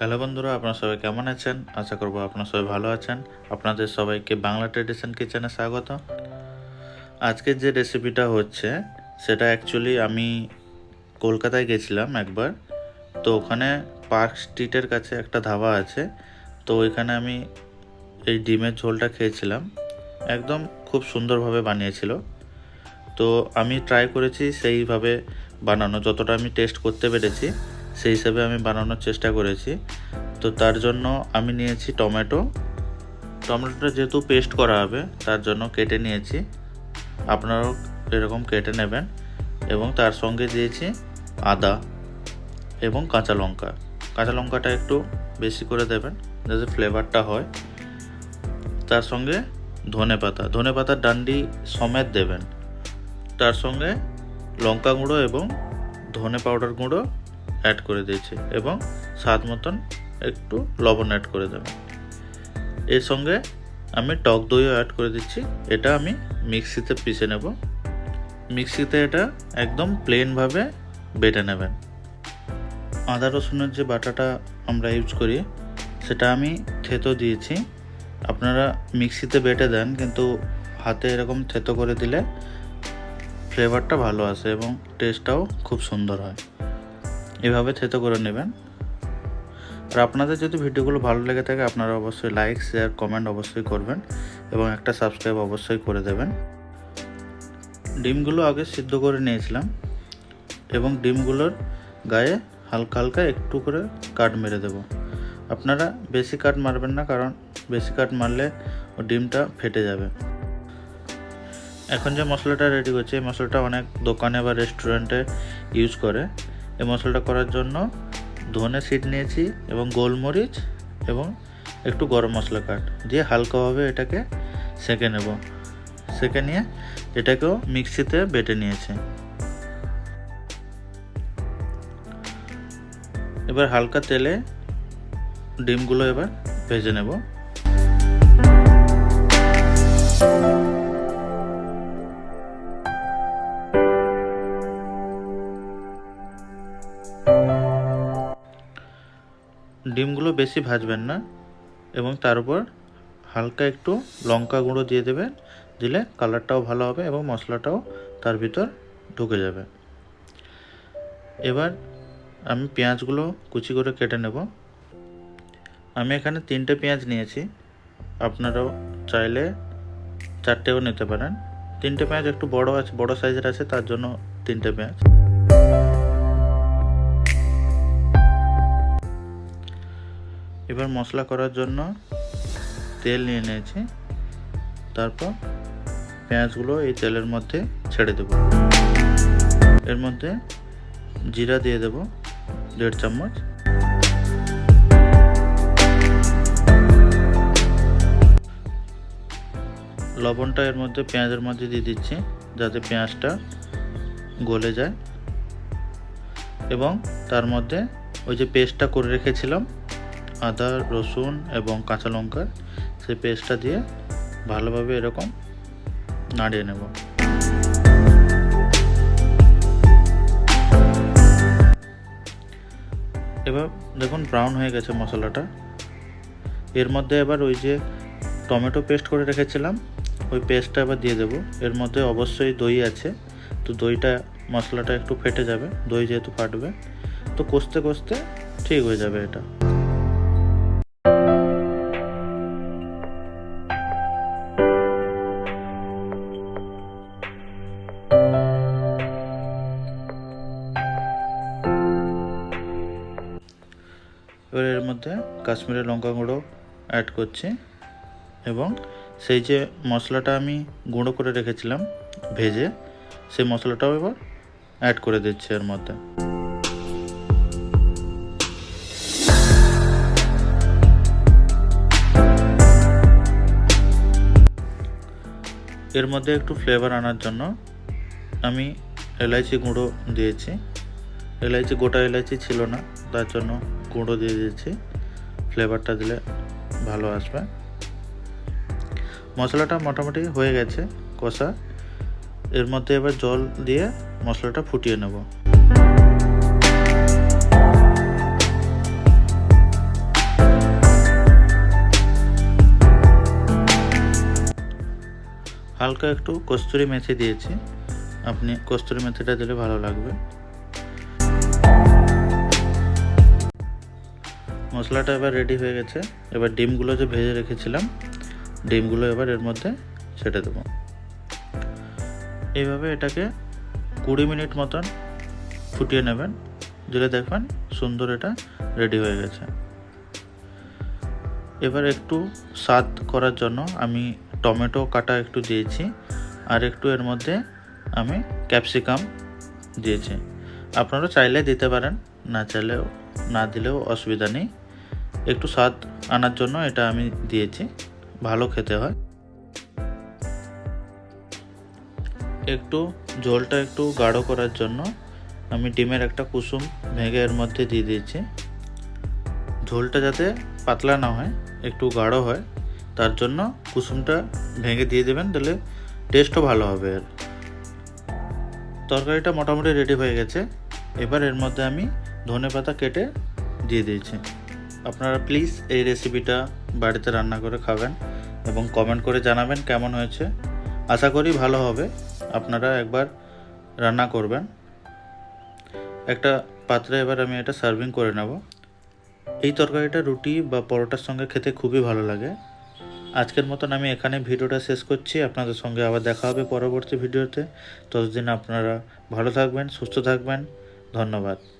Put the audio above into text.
Hello বন্ধুরা, আপনারা সবাই কেমন আছেন? আশা করব আপনারা সবাই ভালো আছেন। আপনাদের সবাইকে বাংলা ট্রেডিশন কিচেনে স্বাগত। আজকের যে রেসিপিটা হচ্ছে, সেটা অ্যাকচুয়ালি আমি কলকাতায় গেছিলাম একবার। তো ওখানে পার্ক স্ট্রিটের কাছে একটা ধাবা আছে। তো ওইখানে আমি এই ডিমের ঝোলটা খেয়েছিলাম। একদম খুব সুন্দরভাবে বানিয়েছিল। তো আমি ট্রাই করেছি সেইভাবে বানানো, যতটা আমি টেস্ট করতে পেরেছি। সেই হিসাবে আমি বানানোর চেষ্টা করেছি। তো তার জন্য আমি নিয়েছি টমেটো। টমেটোটা যেহেতু পেস্ট করা হবে, তার জন্য কেটে নিয়েছি। আপনারাও এরকম কেটে নেবেন এবং তার সঙ্গে দিয়েছি আদা এবং কাঁচা লঙ্কা। কাঁচা লঙ্কাটা একটু বেশি করে দেবেন যাতে ফ্লেভারটা হয়। তার সঙ্গে ধনে পাতা। ধনে পাতার ডান্ডি সমেত দেবেন। তার সঙ্গে লঙ্কা গুঁড়ো এবং ধনে পাউডার গুঁড়ো অ্যাড করে দিয়েছি এবং স্বাদ মতন একটু লবণ অ্যাড করে দেবেন এর সঙ্গে আমি টক দইও অ্যাড করে দিচ্ছি। এটা আমি মিক্সিতে পিষে নেব। মিক্সিতে এটা একদম প্লেনভাবে বেটে নেবেন। আদা রসুনের যে বাটাটা আমরা ইউজ করি, সেটা আমি থেতো দিয়েছি। আপনারা মিক্সিতে বেটে দেন, কিন্তু হাতে এরকম থেতো করে দিলে ফ্লেভারটা ভালো আসে এবং টেস্টটাও খুব সুন্দর হয়। এভাবে থেতো করে নেবেন। আর আপনাদের যদি ভিডিওগুলো ভালো লেগে থাকে, আপনারা অবশ্যই লাইক শেয়ার কমেন্ট অবশ্যই করবেন এবং একটা সাবস্ক্রাইব অবশ্যই করে দেবেন। ডিমগুলো আগে সিদ্ধ করে নিয়েছিলাম এবং ডিমগুলোর গায়ে হালকা হালকা একটু করে কাট মেরে দেব। আপনারা বেশি কাট মারবেন না, কারণ বেশি কাট মারলে ও ডিমটা ফেটে যাবে। এখন যে মশলাটা রেডি করছে, এই মশলাটা অনেক দোকানে বা রেস্টুরেন্টে ইউজ করে। এই মশলাটা করার জন্য ধনে সিড নিয়েছি এবং গোলমরিচ এবং একটু গরম মশলা কাঠ দিয়ে হালকাভাবে এটাকে সেঁকে নেব। সেঁকে নিয়ে এটাকেও মিক্সিতে বেটে নিয়েছি। এবার হালকা তেলে ডিমগুলো এবার ভেজে নেব। ডিমগুলো বেশি ভাজবেন না এবং তার উপর হালকা একটু লঙ্কা গুঁড়ো দিয়ে দেবেন, দিলে কালারটাও ভালো হবে এবং মশলাটাও তার ভিতর ঢুকে যাবে। এবার আমি পেঁয়াজগুলো কুচি করে কেটে নেব। আমি এখানে তিনটে পেঁয়াজ নিয়েছি। আপনারাও চাইলে চারটেও নিতে পারেন। তিনটে পেঁয়াজ একটু বড় আছে, বড় সাইজের আছে, তার জন্য তিনটে পেঁয়াজ। এবার মশলা করার জন্য তেল নিয়ে নিয়েছি। তারপর পেঁয়াজগুলো এই তেলের মধ্যে ছেড়ে দেব। এর মধ্যে জিরা দিয়ে দেব, দেড় চামচ। লবণটা এর মধ্যে পেঁয়াজের মধ্যে দিয়ে দিচ্ছি, যাতে পেঁয়াজটা গলে যায়। এবং তার মধ্যে ওই যে পেস্টটা করে রেখেছিলাম আদা, রসুন এবং কাঁচা লঙ্কার সেই পেস্টটা দিয়ে ভালোভাবে এরকম নাড়িয়ে নেব। এবার দেখুন ব্রাউন হয়ে গেছে মশলাটা। এর মধ্যে এবার ওই যে টমেটো পেস্ট করে রেখেছিলাম, ওই পেস্টটা এবার দিয়ে দেবো। এর মধ্যে অবশ্যই দই আছে, তো দইটা, মশলাটা একটু ফেটে যাবে, দই যেহেতু ফাটবে, তো কষতে কষতে ঠিক হয়ে যাবে এটা। এবার এর মধ্যে কাশ্মীরি লঙ্কা গুঁড়ো অ্যাড করছি এবং সেই যে মশলাটা আমি গুঁড়ো করে রেখেছিলাম ভেজে, সেই মশলাটাও এবার অ্যাড করে দিচ্ছি এর মধ্যে। এর মধ্যে একটু ফ্লেভার আনার জন্য আমি এলাইচি গুঁড়ো দিয়েছি। এলাইচি, গোটা এলাইচি ছিল না, তার জন্য গুঁড়ো দিয়ে দিয়েছি। ফ্লেভারটা দিলে ভালো আসবে। মশলাটা মোটামুটি হয়ে গেছে কষা। এর মধ্যে এবার জল দিয়ে মশলাটা ফুটিয়ে নেব। হালকা একটু কস্তুরি মেথি দিয়েছি। আপনি কস্তুরি মেথিটা দিলে ভালো লাগবে। মশলাটা এবার রেডি হয়ে গেছে। এবার ডিমগুলো যে ভেজে রেখেছিলাম, ডিমগুলো এবার এর মধ্যে ছেটে দেবো। এইভাবে এটাকে কুড়ি মিনিট মতন ফুটিয়ে নেবেন। দিলে দেখবেন সুন্দর এটা রেডি হয়ে গেছে। এবার একটু স্বাদ করার জন্য আমি টমেটো কাটা একটু দিয়েছি, আর একটু এর মধ্যে আমি ক্যাপসিকাম দিয়েছি। আপনারা চাইলে দিতে পারেন, না চাইলেও না দিলেও অসুবিধা নেই। একটু স্বাদ আনার জন্য এটা আমি দিয়েছি। ভালো খেতে হয়। একটু ঝোলটা একটু গাঢ় করার জন্য আমি ডিমের একটা কুসুম ভেঙে এর মধ্যে দিয়ে দিয়েছি। ঝোলটা যাতে পাতলা না হয়, একটু গাঢ় হয়, তার জন্য কুসুমটা ভেঙে দিয়ে দেবেন তাহলে টেস্টও ভালো হবে এর। তরকারিটা মোটামুটি রেডি হয়ে গেছে। এবার এর মধ্যে আমি ধনে পাতা কেটে দিয়ে দিয়েছি। আপনারা প্লিজ এই রেসিপিটা বাড়িতে রান্না করে খাবেন এবং কমেন্ট করে জানাবেন কেমন হয়েছে। আশা করি ভালো হবে। আপনারা একবার রান্না করবেন। একটা পাত্রে এবার আমি এটা সার্ভিং করে নেব। এই তরকারিটা রুটি বা পরোটার সঙ্গে খেতে খুবই ভালো লাগে। আজকের মতন আমি এখানে ভিডিওটা শেষ করছি। আপনাদের সঙ্গে আবার দেখা হবে পরবর্তী ভিডিওতে। ততদিন আপনারা ভালো থাকবেন, সুস্থ থাকবেন। ধন্যবাদ।